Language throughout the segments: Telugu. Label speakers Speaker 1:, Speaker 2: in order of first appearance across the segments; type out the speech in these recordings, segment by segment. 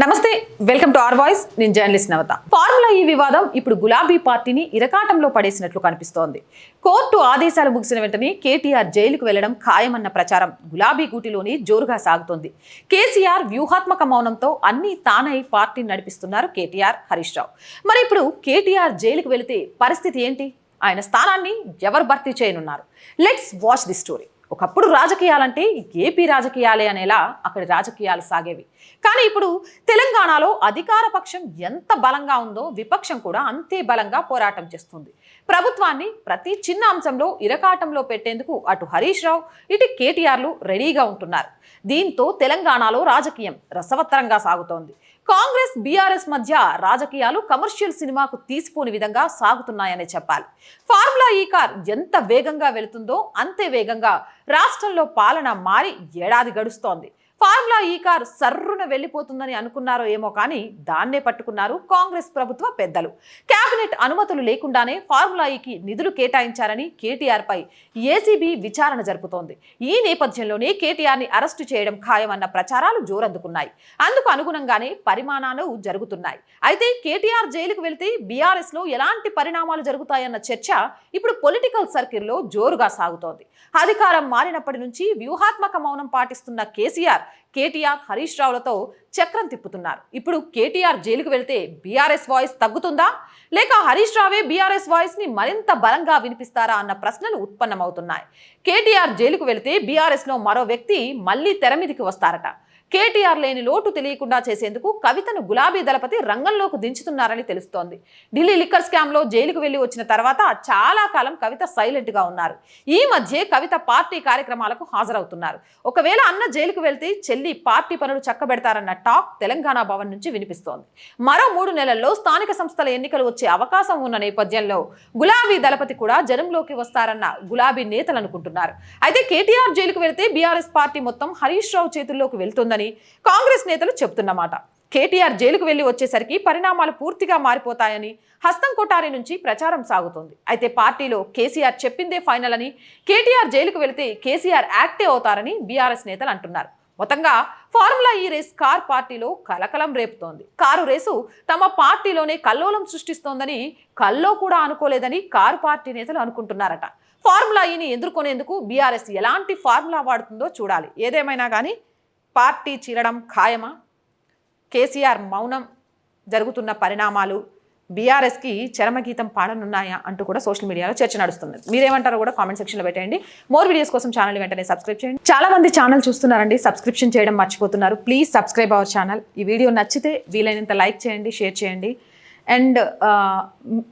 Speaker 1: నమస్తే వెల్కమ్ టు ఆర్ వాయిస్. నేను జర్నలిస్ట్ నవత. ఫార్ములా ఈ వివాదం ఇప్పుడు గులాబీ పార్టీని ఇరకాటంలో పడేసినట్లు కనిపిస్తోంది. కోర్టు ఆదేశాలు ముగిసిన వెంటనే కేటీఆర్ జైలుకు వెళ్ళడం ఖాయమన్న ప్రచారం గులాబీ గూటిలోని జోరుగా సాగుతోంది. కేసీఆర్ వ్యూహాత్మక మౌనంతో అన్ని తానై పార్టీని నడిపిస్తున్నారు కేటీఆర్ హరీష్ రావు. మరి ఇప్పుడు కేటీఆర్ జైలుకు వెళితే పరిస్థితి ఏంటి? ఆయన స్థానాన్ని ఎవరు భర్తీ చేయనున్నారు? లెట్స్ వాచ్ ది స్టోరీ ఒకప్పుడు రాజకీయాలంటే ఏపీ రాజకీయాలే అనేలా అక్కడి రాజకీయాలు సాగేవి. కానీ ఇప్పుడు తెలంగాణలో అధికార పక్షం ఎంత బలంగా ఉందో విపక్షం కూడా అంతే బలంగా పోరాటం చేస్తుంది. ప్రభుత్వాన్ని ప్రతి చిన్న అంశంలో ఇరకాటంలో పెట్టేందుకు అటు హరీష్ రావు ఇటు కేటీఆర్లు రెడీగా ఉంటున్నారు. దీంతో తెలంగాణలో రాజకీయం రసవత్తరంగా సాగుతోంది. కాంగ్రెస్ బీఆర్ఎస్ మధ్య రాజకీయాలు కమర్షియల్ సినిమాకు తీసిపోని విధంగా సాగుతున్నాయనే చెప్పాలి. ఫార్ములా ఈ కార్ ఎంత వేగంగా వెళుతుందో అంతే వేగంగా రాష్ట్రంలో పాలన మారి ఏడాది గడుస్తోంది. ఫార్ములా ఈ కార్ సర్రున వెళ్ళిపోతుందని అనుకున్నారో ఏమో కానీ దాన్నే పట్టుకున్నారు కాంగ్రెస్ ప్రభుత్వ పెద్దలు. కేబినెట్ అనుమతులు లేకుండానే ఫార్ములా ఈకి నిధులు కేటాయించారని కేటీఆర్పై ఏసీబీ విచారణ జరుపుతోంది. ఈ నేపథ్యంలోనే కేటీఆర్ని అరెస్టు చేయడం ఖాయమన్న ప్రచారాలు జోరందుకున్నాయి. అందుకు అనుగుణంగానే పరిమాణాలు జరుగుతున్నాయి. అయితే కేటీఆర్ జైలుకు వెళ్తే బీఆర్ఎస్లో ఎలాంటి పరిణామాలు జరుగుతాయన్న చర్చ ఇప్పుడు పొలిటికల్ సర్కిల్లో జోరుగా సాగుతోంది. అధికారం మారినప్పటి నుంచి వ్యూహాత్మక మౌనం పాటిస్తున్న కేసీఆర్ కేటీఆర్ హరీష్ రావులతో చక్రం తిప్పుతున్నారు. ఇప్పుడు కేటీఆర్ జైలుకు వెళ్తే బీఆర్ఎస్ వాయిస్ తగ్గుతుందా? లేక హరీష్ రావే బీఆర్ఎస్ వాయిస్ని మరింత బలంగా వినిపిస్తారా అన్న ప్రశ్నలు ఉత్పన్నమవుతున్నాయి. కేటీఆర్ జైలుకు వెళ్తే బీఆర్ఎస్లో మరో వ్యక్తి మళ్ళీ తెర మీదకి వస్తారట. కేటీఆర్ లేని లోటు తెలియకుండా చేసేందుకు కవితను గులాబీ దళపతి రంగంలోకి దించుతున్నారని తెలుస్తోంది. ఢిల్లీ లిక్కర్ స్కామ్లో జైలుకు వెళ్ళి వచ్చిన తర్వాత చాలా కాలం కవిత సైలెంట్గా ఉన్నారు. ఈ మధ్య కవిత పార్టీ కార్యక్రమాలకు హాజరవుతున్నారు. ఒకవేళ అన్న జైలుకు వెళ్తే చెల్లి పార్టీ పనులు చక్కబెడతారన్న టాక్ తెలంగాణ భవన్ నుంచి వినిపిస్తోంది. మరో మూడు నెలల్లో స్థానిక సంస్థల ఎన్నికలు వచ్చే అవకాశం ఉన్న నేపథ్యంలో గులాబీ దళపతి కూడా జనంలోకి వస్తారన్న గులాబీ నేతలు అనుకుంటున్నారు. అయితే కేటీఆర్ జైలుకు వెళ్తే బీఆర్ఎస్ పార్టీ మొత్తం హరీష్ రావు చేతుల్లోకి వెళ్తుందని కాంగ్రెస్ నేతలు చెబుతున్నమాట. కేటీఆర్ జైలుకు వెళ్ళి వచ్చేసరికి పరిణామాలు పూర్తిగా మారిపోతాయని హస్తం కొటారి నుంచి ప్రచారం సాగుతోంది. అయితే పార్టీలో కేసీఆర్ చెప్పిందే ఫైనల్ అని కేటీఆర్ జైలుకు వెళితే కేసీఆర్ యాక్టే అవుతారని బీఆర్ఎస్ నేతలు అంటున్నారు. మొత్తంగా ఫార్ములా ఈ రేస్ కార్ పార్టీలో కలకలం రేపుతోంది. కారు రేసు తమ పార్టీలోనే కల్లోలం సృష్టిస్తోందని కల్లో కూడా అనుకోలేదని కారు పార్టీ నేతలు అనుకుంటున్నారట. ఫార్ములా ఈని ఎదుర్కొనేందుకు బీఆర్ఎస్ ఎలాంటి ఫార్ములా వాడుతుందో చూడాలి. ఏదేమైనా కానీ పార్టీ చీరడం ఖాయమా? కేసీఆర్ మౌనం జరుగుతున్న పరిణామాలు బీఆర్ఎస్కి చరమగీతం పాడనున్నాయా అంటూ కూడా సోషల్ మీడియాలో చర్చ నడుస్తుంది. మీరేమంటారో కూడా కామెంట్ సెక్షన్లో పెట్టండి మోర్ వీడియోస్ కోసం ఛానల్ వెంటనే సబ్స్క్రైబ్ చేయండి. చాలా మంది ఛానల్ చూస్తున్నారండి సబ్స్క్రిప్షన్ చేయడం మర్చిపోతున్నారు. Please subscribe our channel. ఈ వీడియో నచ్చితే వీలైనంత లైక్ చేయండి షేర్ చేయండి. అండ్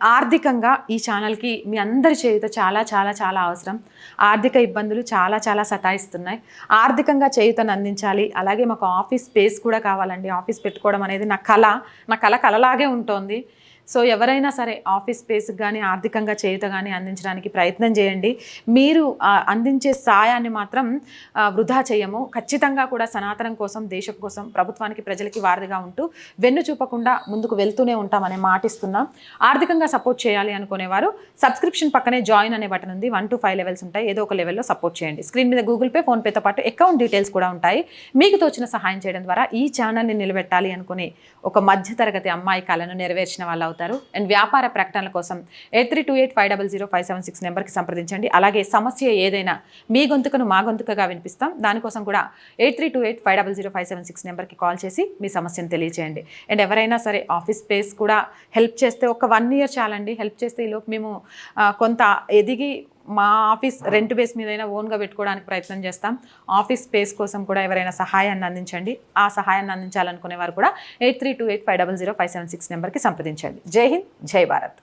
Speaker 1: ఆర్థికంగా ఈ ఛానల్కి మీ అందరి చేయుత చాలా చాలా చాలా అవసరం. ఆర్థిక ఇబ్బందులు చాలా చాలా సతాయిస్తున్నాయి. ఆర్థికంగా చేయుతను అందించాలి. అలాగే మాకు ఆఫీస్ స్పేస్ కూడా కావాలండి. ఆఫీస్ పెట్టుకోవడం అనేది నా కళ. నా కళ కళలాగే ఉంటుంది. సో ఎవరైనా సరే ఆఫీస్ స్పేస్కి కానీ ఆర్థికంగా చేయుత కానీ అందించడానికి ప్రయత్నం చేయండి. మీరు అందించే సాయాన్ని మాత్రం వృధా చేయము. ఖచ్చితంగా కూడా సనాతనం కోసం దేశం కోసం ప్రభుత్వానికి ప్రజలకి వారధిగా ఉంటూ వెన్ను చూపకుండా ముందుకు వెళ్తూనే ఉంటామనే మాటిస్తున్నాం ఆర్థికంగా సపోర్ట్ చేయాలి అనుకునేవారు సబ్స్క్రిప్షన్ పక్కనే జాయిన్ అనే బటన్ ఉంది. వన్ టు ఫైవ్ లెవెల్స్ ఉంటాయి. ఏదో ఒక లెవెల్లో సపోర్ట్ చేయండి. స్క్రీన్ మీద గూగుల్ పే ఫోన్పేతో పాటు అకౌంట్ డీటెయిల్స్ కూడా ఉంటాయి. మీకు తోచిన సహాయం చేయడం ద్వారా ఈ ఛానల్ని నిలబెట్టాలి అనుకునే ఒక మధ్యతరగతి అమ్మాయి కళను నెరవేర్చిన వాళ్ళు అవుతారు అండ్ వ్యాపార ప్రకటనల కోసం eight three two eight five double zero five seven six నెంబర్కి సంప్రదించండి. అలాగే సమస్య ఏదైనా మీ గొంతుకను మా గొంతుకగా వినిపిస్తాం. దానికోసం కూడా eight three two eight five double zero five seven six నెంబర్కి కాల్ చేసి మీ సమస్యను తెలియజేయండి అండ్ ఎవరైనా సరే ఆఫీస్ స్పేస్ కూడా హెల్ప్ చేస్తే ఒక వన్ ఇయర్ చాలండి. హెల్ప్ చేస్తే ఈలోపు మేము కొంత ఎదిగి మా ఆఫీస్ రెంట్ బేస్ మీదైనా ఓన్గా పెట్టుకోవడానికి ప్రయత్నం చేస్తాం. ఆఫీస్ స్పేస్ కోసం కూడా ఎవరైనా సహాయాన్ని అందించండి. ఆ సహాయాన్ని అందించాలనుకునే వారు కూడా eight three two eight five double zero five seven six నెంబర్కి సంప్రదించండి. జై హింద్ జై భారత్.